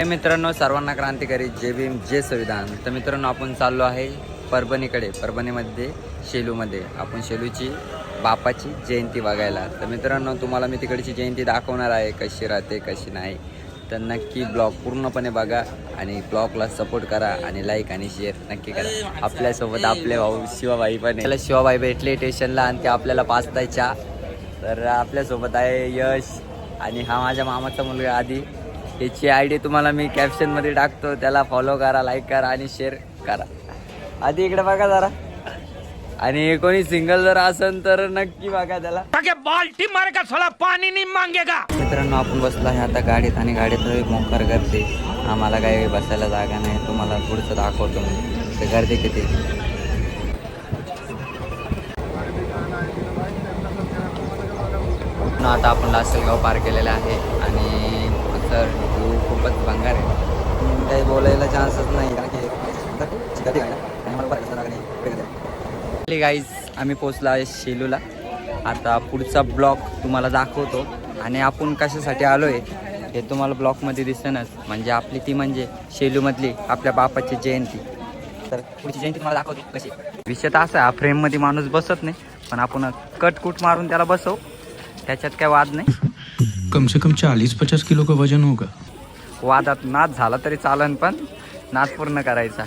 हे मित्रांनो सर्वांना क्रांतिकारी जय भीम जय संविधान. तर मित्रांनो आपण चाललो आहे परभणीकडे. परभणीमध्ये शेलूमध्ये. आपण शेलूची बापाची जयंती बघायला. तर मित्रांनो तुम्हाला मी तिकडची जयंती दाखवणार आहे कशी राहते कशी नाही. तर नक्की ब्लॉग पूर्णपणे बघा आणि ब्लॉगला सपोर्ट करा आणि लाईक आणि शेअर नक्की करा. आपल्यासोबत आपले भाऊ शिवाबाई पण आहे. त्याला शिवाबाई भेटले स्टेशनला आणि ते आपल्याला पाचतायच्या. तर आपल्यासोबत आहे यश आणि हा माझ्या मामाचा मुलगा आधी. याची आय डी तुम्हाला मी कॅप्शनमध्ये टाकतो. त्याला फॉलो करा लाईक करा आणि शेअर करा. आधी इकडे बघा जरा. आणि कोणी सिंगल जर असेल तर नक्की बघा त्याला. बाल्टी मारे का साला पानी नहीं मांगेगा. मित्रांनो आपण बसलो आहे आता गाडीत आणि गाडीत मोकार करते आम्हाला काही बसायला जागा नाही. तुम्हाला पुढचं दाखवतो मी. ते गर्दी किती? आता आपण लासलगाव पार केलेलं आहे. आणि सर तू खूपच भंगार आहे. काही बोलायला चान्सच नाही कारण की गाईज आम्ही पोचला आहे शेलूला. आता पुढचा ब्लॉक तुम्हाला दाखवतो. आणि आपण कशासाठी आलो आहे हे तुम्हाला ब्लॉकमध्ये दिसेनच म्हणजे आपली ती म्हणजे शेलूमधली आपल्या बापाची जयंती. तर पुढची जयंती तुम्हाला दाखवतो कशी. विषय तर असा आहे फ्रेममध्ये माणूस बसत नाही पण आपण कटकूट मारून त्याला बसवू. त्याच्यात काय वाद नाही. कम से कम चालीस पचास किलो का वजन होगा? वादात नाच झाला तरी चालन पण नाच पूर्ण करायचा.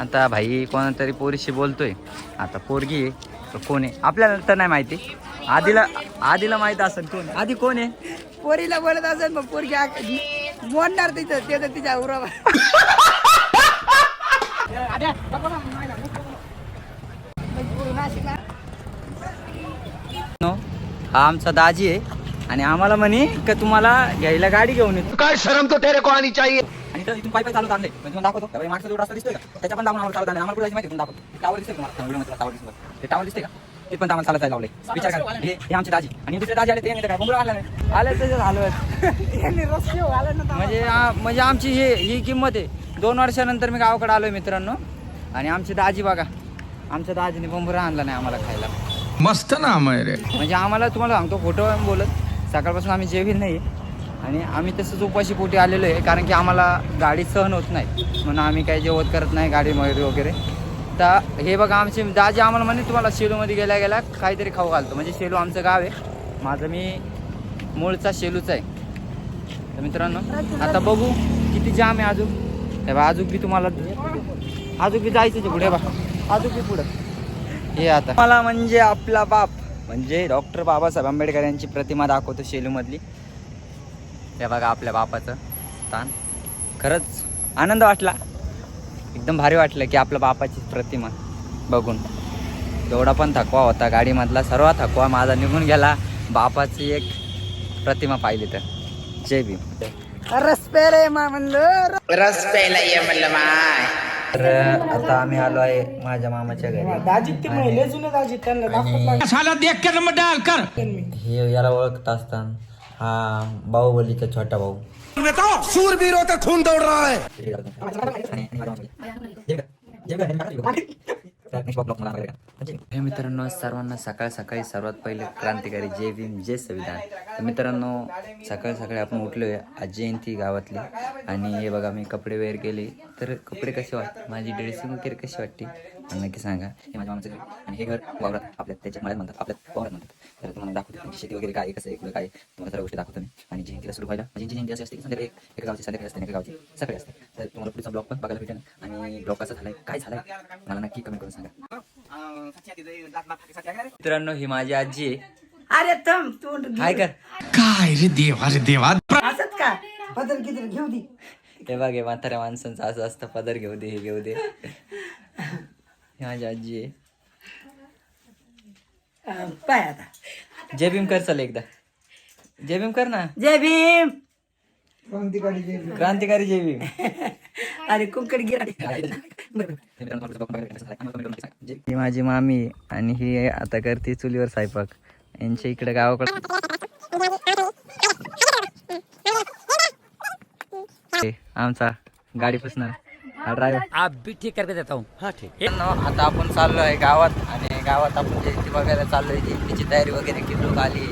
आता भाई कोणातरी पोरीशी बोलतोय. आता पोरगी आहे तर कोण आहे? आपल्याला तर नाही माहिती. आधीला आधीला माहीत असेल कोण. आधी कोण आहे? पोरीला बोलत असेल मग पोरगी बोलणार तिथं ते तर तिच्या उरावर. नो हा आमचा दाजी आहे. आणि आम्हाला म्हणे का तुम्हाला घ्यायला गाडी घेऊन येतो. काय शर्म तो तेरे को आनी चाहिए? आणि इथं इथून पाय पाय चालू आणले म्हणजे दाखवतो. त्यावेळी मागचा जो रस्ता दिसतोय का त्याच्या पण आम्हाला चालत आम्हाला कुठे माहिती दाखवतो. टावर दिसतोय का तुम्हाला? व्हिडिओ टावर दिसतोय. ते टावर दिसते का? ते पण आम्हाला चालत लावले विचार करा. हे हे आमचे दाजी. आणि दुसरे दाजी आले ते नाही काय आलं नाही. आले ना म्हणजे म्हणजे आमची हे ही किंमत आहे. दोन वर्षानंतर मी गावाकडे आलोय मित्रांनो. आणि आमचे दाजी बघा. आमच्या दाजीने बोंबरा आणला नाही आम्हाला खायला. मस्त है रे. म्हणजे आम्हाला तुम्हाला सांगतो खोटं बोलत. सकाळपासून आम्ही जेवील नाही. आणि आम्ही तसंच उपाशी पोटी आलेलो आहे कारण की आम्हाला गाडी सहन होत नाही. म्हणून आम्ही काही जेवत करत नाही गाडीमध्ये वगैरे. तर हे बघा आमचे दाजी आम्हाला म्हणे तुम्हाला शेलूमध्ये गेल्या गेल्या काहीतरी खाऊ घालतो. म्हणजे शेलू आमचं गाव आहे. माझं मी मूळचा शेलूचा आहे. तर मित्रांनो आता बघू किती जाम आहे अजून. तेव्हा अजून बी तुम्हाला अजून बी जायचं आहे पुढे बा अजून बी पुढं. हे आता. मला म्हणजे आपला बाप. म्हणजे डॉक्टर बाबासाहेब आंबेडकर यांची प्रतिमा दाखवतो शेलूमधली. हे बघा आपल्या बापाचं स्थान. खरंच आनंद वाटला. एकदम भारी वाटलं की आपल्या बापाची प्रतिमा बघून. एवढा पण थकवा होता. गाडीमधला सर्व थकवा माझा निघून गेला. बापाची एक प्रतिमा पाहिली तर. जय भीम. रस्ते रे मा म्हणलं. तर आता आम्ही आलो आहे माझ्या मामाच्या घरी दाजी ते महिले जुने दाजी त्यांना दाखवत साला देख के नंबर डाल कर हे याला ओळखत असताना हा बाहुबलीचा छोटा भाऊ सूरवीरों का खून दौड़ रहा है हे मित्रांनो सर्वांना सकाळ सकाळी सर्वात पहिले क्रांतिकारी जय भीम जय संविधान. तर मित्रांनो सकाळी सकाळी आपण उठलो आहे आज जयंती गावातली. आणि हे बघा मी कपडे वेअर केले. तर कपडे कसे वाटते माझी ड्रेसिंग वगैरे कशी वाटते मला नक्की सांगा हे माझ्या मामाचं घर आणि हे घर वावरात आपल्या त्याच्या मळ्यात म्हणतात आपल्या वावरात म्हणतात तर तुम्हाला दाखवतो त्यांची शेती वगैरे काय कसं कुठं काय तुम्हाला सर्व गोष्टी दाखवतो मी. आणि जयंतीला सुरू व्हायला जयंती जयंती अशी असते की संध्याकाळी एक- एका गावची संध्याकाळी असते आणि एका गावची सकाळी असते. तर तुम्हाला पुढचा ब्लॉग पण बघायला भेटेल. आणि ब्लॉग कसा झालाय काय झालाय मला नक्की कमेंट करून सांगा. मित्रांनो ही माझी आजी आहे. अरे तम तोंड हाय कर? काय रे देवा रे देवा. असत का? किती घेऊ दे. हे बघ हे म्हाताऱ्या माणसांचं असं असतं पदर घेऊ दे हे घेऊ दे. ही माझी आजी आहे पाय आता जय भीम कर चल एकदा जय भीम कर ना। जय भीम। क्रांतिकारी जय भीम। अरे कुंकड गिरा। ही माझी मामी आणि ही आता करते चुलीवर स्वयंपाक. यांच्या इकडे गावाकडे आमचा गाडी पुसणार. ड्रायव्हर आप भी ठीक करके देता हूँ. हाँ ठीक. आता आपण चाललो आहे गावात आणि गावात आपण जयंती बघायला चाललोय जयंतीची तयारी वगैरे किती लोक आली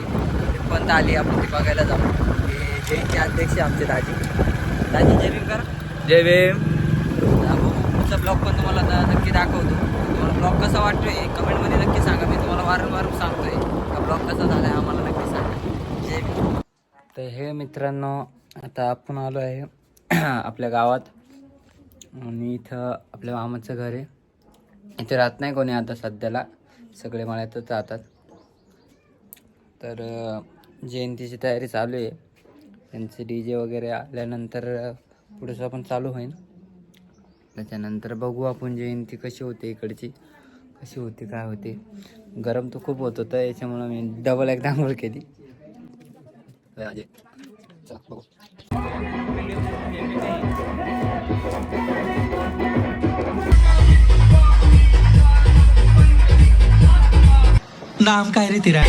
कोणता आली आपण ती बघायला जाऊ. हे जयंती अध्यक्ष आमचे दाजी. दाजी जय भीम करा जय भीम. पुढचा ब्लॉग पण तुम्हाला आता नक्की दाखवतो. तुम्हाला ब्लॉग कसा वाटतोय कमेंटमध्ये नक्की सांगा. मी तुम्हाला वारंवार सांगतोय. का ब्लॉग कसा झाला आहे आम्हाला नक्की सांगा. जय भीम. तर हे मित्रांनो आता आपण आलो आहे आपल्या गावात. आणि इथं आपल्या मामाचं घर आहे. इथे राहत नाही कोणी आता सध्याला. सगळे मळ्यातच राहतात. तर जयंतीची तयारी चालू आहे. त्यांचे डी जे वगैरे आल्यानंतर अं, पुढचं पण चालू होईल. त्याच्यानंतर बघू आपण जयंती कशी होते इकडची. कशी होते काय होते. गरम तर खूप होत होतं याच्यामुळं मी डबल एकदा आंघोळ केली. चला, बघू. नाम काय रे तिरा?